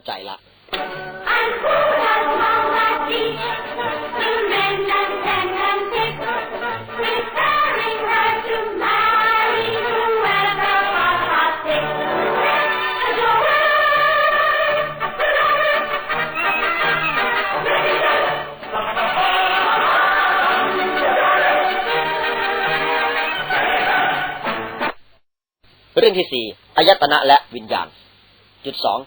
าใจละเรื่องที่สี่อายตนะและวิญญาณ จุดสอง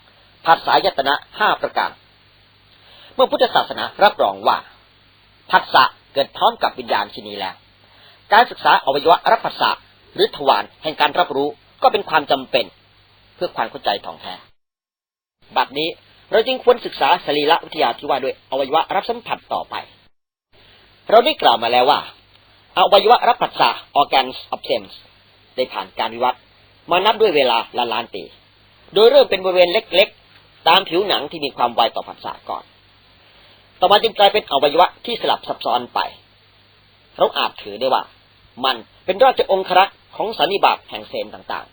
ภาษายตนะห้าประการ เมื่อพุทธศาสนารับรองว่าผัสสะเกิดพร้อมกับวิญญาณที่นี้แล้ว การศึกษาอวัยวะรับผัสสะหรือทวารแห่งการรับรู้ก็เป็นความจำเป็น เพื่อความเข้าใจท่องแท้ บัดนี้เราจึงควรศึกษาสรีระวิทยาที่ว่าด้วยอวัยวะรับสัมผัสต่อไป เราได้กล่าวมาแล้วว่าอวัยวะรับผัสสะ organs of sense ได้ผ่านการวิวัฒน์มานับด้วยเวลาละล้านปี โดยเริ่มเป็นบริเวณเล็ก ตามผิวหนังที่มีความไวต่อผัสสะก่อน ต่อมาจึงกลายเป็นอวัยวะที่สลับซับซ้อนไป เราอาจถือได้ว่า มันเป็นราชองครักษ์ของสันนิบาตแห่งเซนต่าง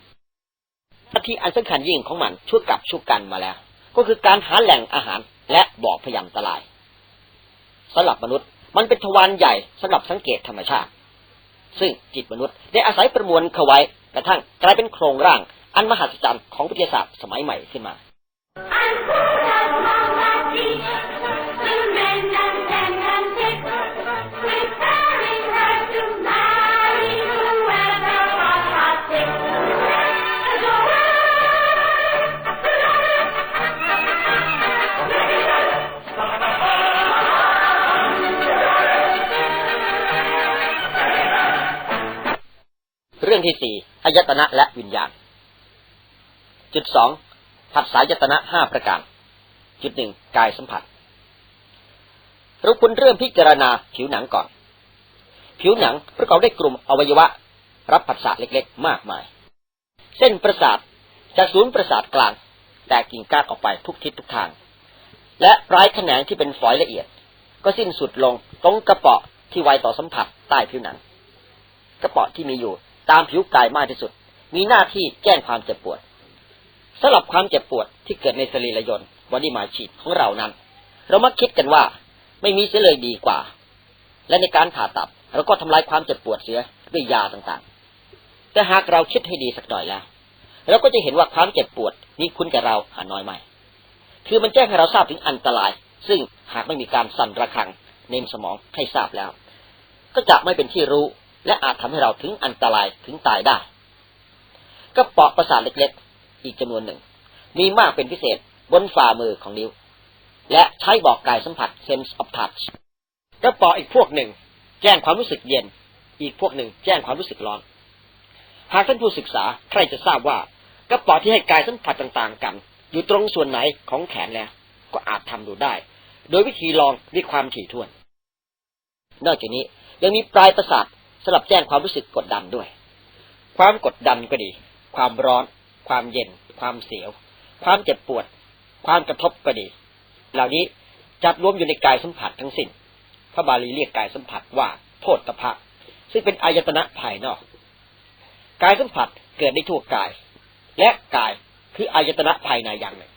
ๆหน้าที่อันสำคัญยิ่งของมันช่วยกับชุกกันมาแล้ว ก็คือการหาแหล่งอาหารและบอกพยายามตรายสำหรับมนุษย์มันเป็นทวารใหญ่สำหรับสังเกตธรรมชาติ ซึ่งจิตมนุษย์ได้อาศัยประมวลเข้าไว้กระทั่งกลายเป็นโครงร่างอันมหัศจรรย์ของวิทยาศาสตร์สมัยใหม่ขึ้นมา รื่องที่สี่อายตนะและวิญญาณ จุดสองผัสสายตนะห้าประการ จุดหนึ่งกายสัมผัสเราควรเริ่มพิจารณาผิวหนังก่อน ผิวหนังประกอบด้วยกลุ่มอวัยวะ รับผัสสะเล็กๆ มากมาย เส้นประสาทจากศูนย์ประสาทกลาง แตกกิ่งก้านออกไปทุกทิศทุกทาง และปลายแขนงที่เป็นฝอยละเอียด ก็สิ้นสุดลงตรงกระเปาะที่ไวต่อสัมผัสใต้ผิวหนัง กระเปาะที่มีอยู่ ตามผิวกายมากที่สุด มีหน้าที่แจ้งความเจ็บปวดสำหรับความเจ็บปวดที่เกิดในสรีระยนต์บอดี้มาชีดของเรานั้น เรามักคิดกันว่าไม่มีเสียเลยดีกว่า และในการผ่าตัดเราก็ทำลายความเจ็บปวดเสียด้วยยาต่างๆ แต่หากเราคิดให้ดีสักหน่อยแล้วเราก็จะเห็นว่าความเจ็บปวดนี้คุ้นกับเราหาน้อยไม่คือมันแจ้งให้เราทราบถึงอันตราย ซึ่งหากไม่มีการสั่นระฆังในสมองให้ทราบแล้ว ก็จะไม่เป็นที่รู้ และอาจทำให้เราถึงอันตรายถึงตายได้ก็เปาะประสาทเล็กๆ อีกจำนวนหนึ่ง มีมากเป็นพิเศษบนฝ่ามือของนิ้ว และใช้บอกกายสัมผัส sense of touch กระปาะอีกพวกหนึ่ง แจ้งความรู้สึกเย็น อีกพวกหนึ่ง แจ้งความรู้สึกร้อน หากท่านผู้ศึกษาใครจะทราบว่ากระปาะที่ให้กายสัมผัสต่างๆ กัน อยู่ตรงส่วนไหนของแขนแล้ว ก็อาจทำดูได้ โดยวิธีลองด้วยความถี่ถ้วน นอกจากนี้ยังมีปลายประสาท สำหรับแจ้งความรู้สึกกดดันด้วย ความกดดันก็ดี ความร้อน ความเย็น ความเสียว ความเจ็บปวด ความกระทบก็ดี เหล่านี้จัดรวมอยู่ในกายสัมผัสทั้งสิ้น พระบาลีเรียกกายสัมผัสว่าโพธพะ ซึ่งเป็นอายตนะภายนอก กายสัมผัสเกิดในทั่วกาย และกายคืออายตนะภายในอย่างหนึ่ง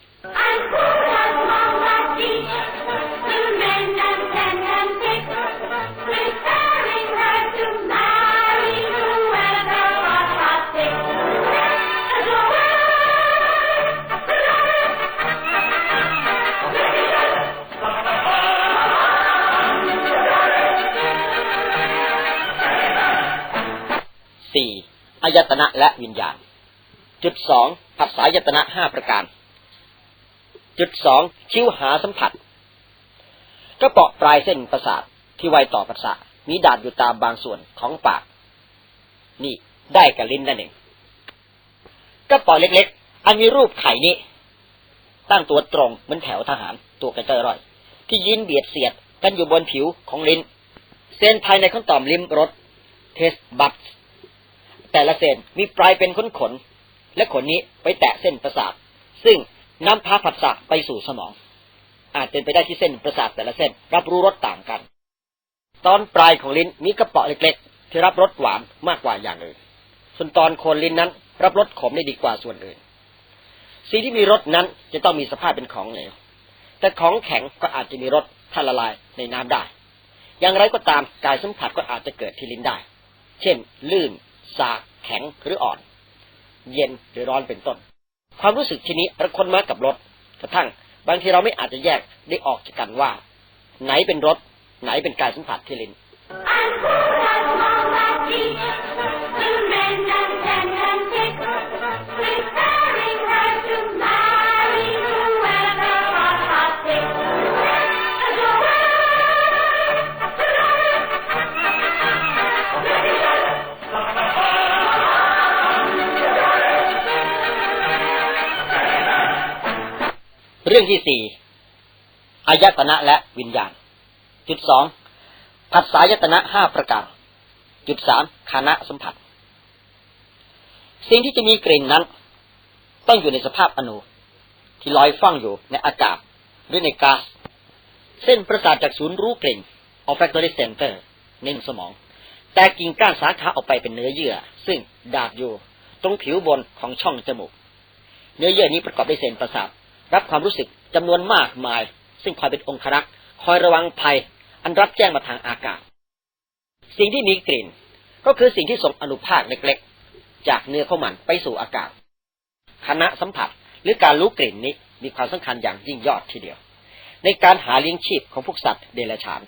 อายตนะและวิญญาณ จุดสองผัสสายตนะห้าประการ จุดสองคิ้วหาสัมผัส กระเปาะปลายเส้นประสาทที่ไวต่อประสาทมีดานอยู่ตามบางส่วนของปาก นี่ได้กับลิ้นนั่นเองกระเปาะเล็กๆ อันมีรูปไข่นี้ตั้งตัวตรงเหมือนแถวทหารตัวกระเจร่อย ที่ยินเบียดเสียดกันอยู่บนผิวของลิ้น เส้นภายในของต่อมลิ้มรสเทสบัต แต่ละเส้นมีปลายเป็นขนขน และขนนี้ไปแตะเส้นประสาท ซึ่งนำพาผัสสะไปสู่สมอง อาจเป็นไปได้ที่เส้นประสาทแต่ละเส้นรับรู้รสต่างกัน ตอนปลายของลิ้นมีกระเปาะเล็กๆ ที่รับรสหวานมากกว่าอย่างอื่น ส่วนตอนโคนลิ้นนั้น รับรสขมได้ดีกว่าส่วนอื่น สิ่งที่มีรสนั้นจะต้องมีสภาพเป็นของเหลว แต่ของแข็งก็อาจจะมีรสถ้าละลายในน้ำได้ อย่างไรก็ตามกายสัมผัสก็อาจจะเกิดที่ลิ้นได้ เช่น ลื่น สากแข็งหรืออ่อน เย็นหรือร้อนเป็นต้น ความรู้สึกทีนี้ระคนมากับรถกระทั่ง บางทีเราไม่อาจจะแยกได้ออกจากกันว่า ไหนเป็นรสไหนเป็นกายสัมผัสที่ลิ้น เรื่องที่สี่อายตนะและวิญญาณ จุดสองผัสสายตนะห้าประการ จุดสามคณะสัมผัส สิ่งที่จะมีกลิ่นนั้น ต้องอยู่ในสภาพอนุที่ลอยฟั่งอยู่ในอากาศหรือในก๊าซเส้นประสาทจากศูนย์รู้กลิ่น olfactory center ในสมอง แต่กิ่งก้านสาขาออกไปเป็นเนื้อเยื่อ ซึ่งดาดอยู่ตรงผิวบนของช่องจมูก เนื้อเยื่อนี้ประกอบด้วยเส้นประสาท รับความรู้สึกจำนวนมากมาย ซึ่งคอยเป็นองครักษ์คอยระวังภัย อันรับแจ้งมาทางอากาศ สิ่งที่มีกลิ่น ก็คือสิ่งที่ส่งอนุภาคเล็กๆ จากเนื้อของมันไปสู่อากาศคณะสัมผัสหรือการรู้กลิ่นนี้มีความสำคัญอย่างยิ่งยอดทีเดียว ในการหาเลี้ยงชีพของพวกสัตว์เดรัจฉาน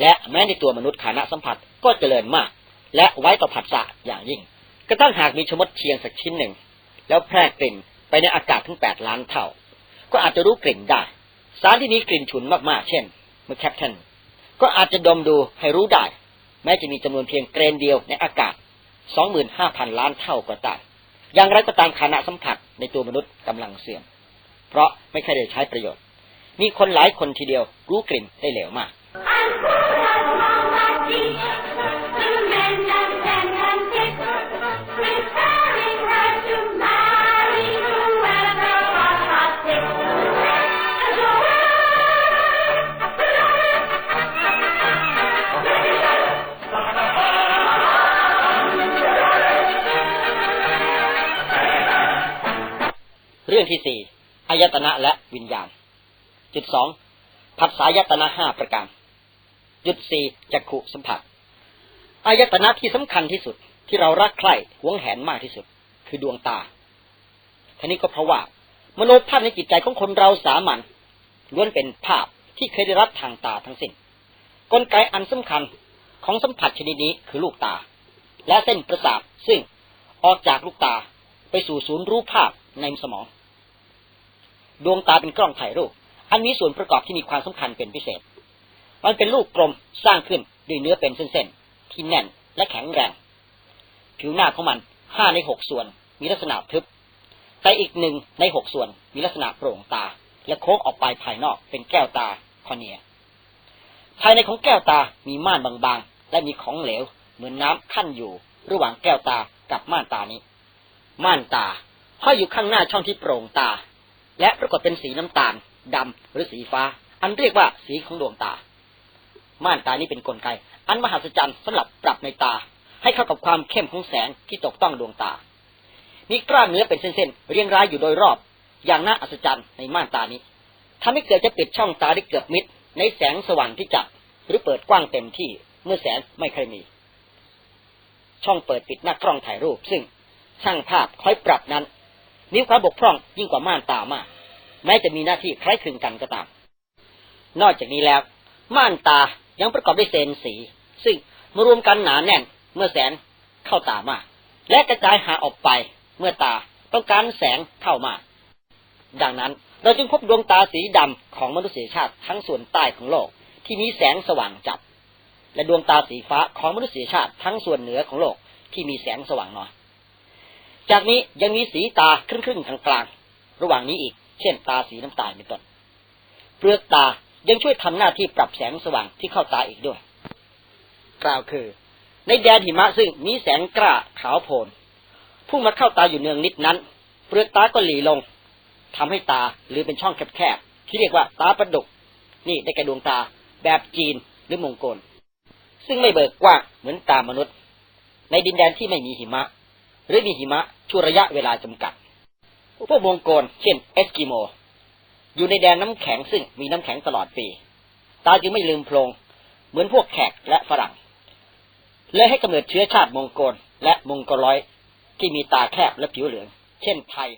และแม้ในตัวมนุษย์คณะสัมผัสก็เจริญมาก และไว้ต่อผัสสะอย่างยิ่ง ก็ต้องหากมีชมดเชียงสักชิ้นหนึ่ง แล้วแพร่กลิ่น ไปในอากาศถึงแปดล้านเท่า ก็อาจจะรู้กลิ่นได้ สารที่มีกลิ่นฉุนมากๆ เช่นเมื่อแคปเทนก็อาจจะดมดูให้รู้ได้ แม้จะมีจำนวนเพียงเกรนเดียวในอากาศ 25,000 ล้านเท่าก็ตามอย่างไรก็ตามคณะสัมผัสในตัวมนุษย์กำลังเสื่อม เพราะไม่เคยได้ใช้ประโยชน์ มีคนหลายคนทีเดียวรู้กลิ่นได้เหลวมาก เรื่องที่สี่อายตนะและวิญญาณ จุดสองผัสสายตนะห้าประการ จุดสี่จักขุสัมผัสอายตนะที่สำคัญที่สุดที่เรารักใคร่หวงแหนมากที่สุด คือดวงตาท่านี้ก็เพราะว่า มโนภาพในจิตใจของคนเราสามัญล้วนเป็นภาพที่เคยได้รับทางตาทั้งสิ้นกลไกอันสำคัญของสัมผัสชนิดนี้คือลูกตา และเส้นประสาทซึ่งออกจากลูกตาไปสู่ศูนย์รู้ภาพ ในสมอง ดวงตาเป็นกล้องถ่ายรูป อันมีส่วนประกอบที่มีความสำคัญเป็นพิเศษ มันเป็นลูกกลมสร้างขึ้นด้วยเนื้อเป็นเส้นๆ ที่แน่นและแข็งแรง ผิวหน้าของมันห้าในหกส่วน มีลักษณะทึบ แต่อีกหนึ่งในหกส่วน มีลักษณะโปร่งตา และโค้งออกไปภายนอกเป็นแก้วตาคอเนีย ภายในของแก้วตามีม่านบางๆ และมีของเหลว เหมือนน้ำขั้นอยู่ ระหว่างแก้วตากับม่านตานี้ ม่านตา ห้อยอยู่ข้างหน้าช่องที่โปร่งตา และปรากฏเป็นสีน้ำตาลดำหรือสีฟ้า อันเรียกว่าสีของดวงตา ม่านตานี้เป็นนกลไก อันมหัศจรรย์สำหรับปรับในตา ให้เข้ากับความเข้มของแสงที่ตกต้องดวงตา มีกล้ามเนื้อเป็นเส้นๆเรียงรายอยู่โดยรอบ อย่างน่าอัศจรรย์ในม่านตานี้ทำให้เกิดจะปิดช่องตาได้เกือบมิด ในแสงสว่างที่จับหรือเปิดกว้างเต็มที่เมื่อแสงไม่เคยมี ช่องเปิดปิดหน้ากล้องถ่ายรูป ซึ่งช่างภาพคอยปรับนั้น มีความบกพร่องยิ่งกว่าม่านตามาก แม้จะมีหน้าที่คล้ายคลึงกันก็ตาม นอกจากนี้แล้ว ม่านตายังประกอบด้วยเซลล์สี ซึ่งมารวมกันหนาแน่นเมื่อแสงเข้าตามาก และกระจายหาออกไปเมื่อตาต้องการแสงเข้ามา ดังนั้นเราจึงพบดวงตาสีดำของมนุษยชาติทั้งส่วนใต้ของโลกที่มีแสงสว่างจัดและดวงตาสีฟ้าของมนุษยชาติทั้งส่วนเหนือของโลกที่มีแสงสว่างน้อย จากนี้ยังมีสีตาครึ่งๆกลางๆระหว่างนี้อีก เช่น ตาสีน้ำตาลเป็นต้นเปลือกตายังช่วยทำหน้าที่ปรับแสงสว่างที่เข้าตาอีกด้วย กล่าวคือ ในแดนหิมะซึ่งมีแสงกล้าขาวโพลนพุ่งมาเข้าตาอยู่เนืองนิดนั้น เปลือกตาก็หลีลงทำให้ตาหรือเป็นช่องแคบๆที่เรียกว่าตาประดุก นี่ได้แก่ดวงตาแบบจีนหรือมงโกลซึ่งไม่เบิกกว้างเหมือนตามนุษย์ ในดินแดนที่ไม่มีหิมะ หรือมีหิมะช่วระยะเวลาจำกัด พวกมองโกลเช่นเอสกิโม อยู่ในแดนน้ำแข็งซึ่งมีน้ำแข็งตลอดปี ตาจึงไม่ลืมโพลงเหมือนพวกแขกและฝรั่ง เลยให้กำเนิดเชื้อชาติมองโกลและมองโกลอยที่มีตาแคบและผิวเหลือง เช่นไทย